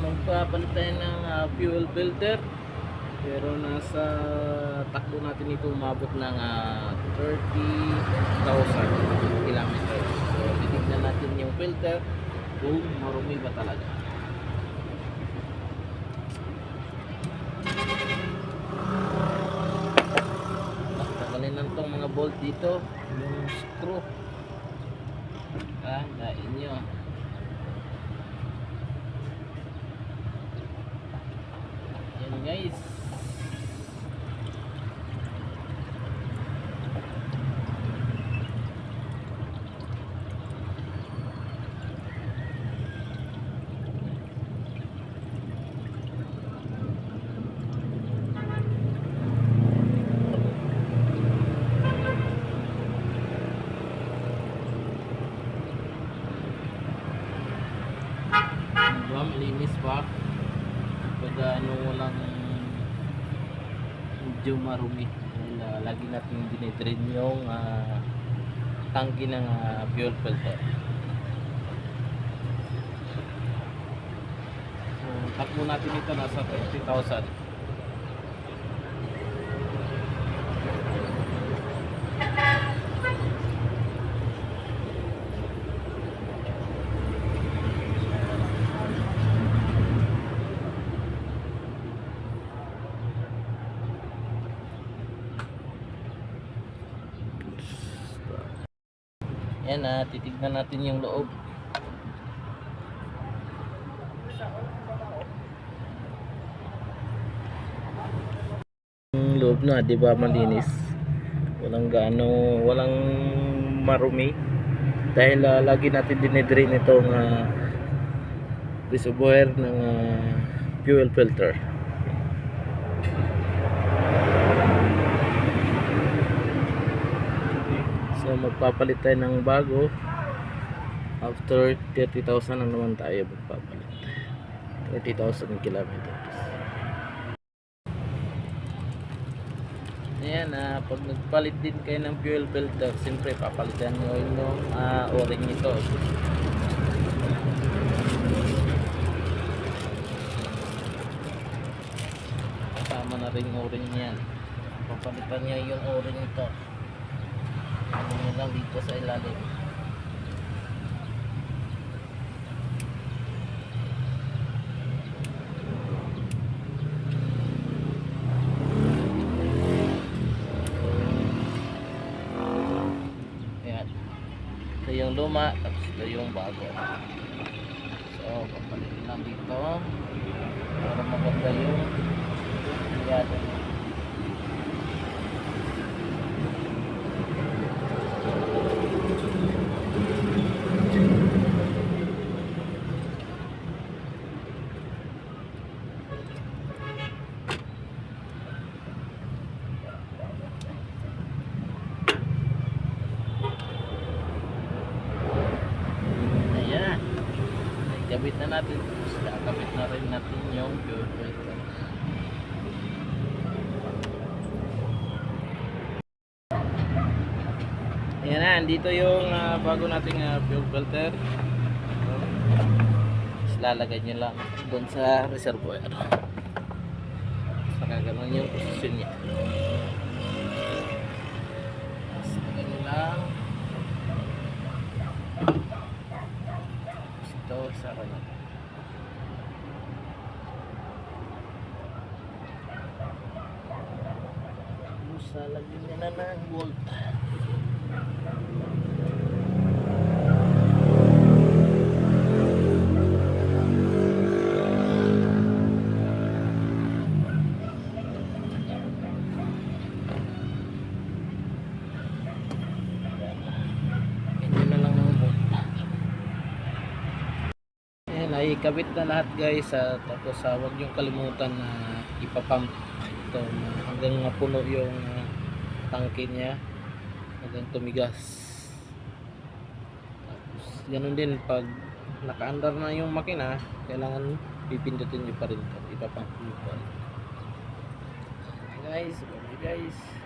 magpapalit tayo ng ah, fuel filter. Pero nasa takbo natin ito umabot ng ah, 30,000 kilometers. So titignan natin yung filter kung marumi ba talaga. Tagalin lang tong mga bolt dito. Yung screw. Ah lain nyo yan guys Diba, malinis pa. Pag ano walang medyo marumi. Ah, lagi natin dinidrain yung ah, tangki ng ah, fuel filter. So, takbo natin ito nasa 30,000. Yan na, titignan natin yung loob. Yung loob na, 'di ba, malinis. Walang gaano, walang marumi. Dahil ah, lagi natin dinedrain itong uh, reservoir ng ah, fuel filter. So magpapalit tayo ng bago after 30,000 na naman tayo magpapalit 30,000 kilometers Ayan, ah, pag nagpalit din kayo ng fuel filter, siyempre papalitan nyo yung ah, o-ring nito. Kasama na rin o-ring niyan. Papalitan niya yung o-ring nito. Lang dito sa ilalim. Ayan. Ito yung luma, tapos ito yung bago. So, papalitin lang dito. Para maganda yung. Ayan. Ikabit na natin. Kakabit na rin natin yung fuel filter. Ayan na, dito yung ah, bago nating ah, fuel filter. So, tapos lalagay nyo lang doon sa reservoir. Saka ganun yung posisyon niya. Tapos lagay nyo lang. Tapos ito sa kanya. Tapos lalagyan nyo na ng bolt. Ayan, ay kabit na lahat guys. ah, tapos uh, huwag niyong kalimutan na ipapump ito na hanggang mapuno yung ah, tangke niya hanggang tumigas. Tapos ganun din pag nakaandar na yung makina, kailangan pipindutin niyo pa rin ito. Ipapump niyo pa rin. Guys, bye guys.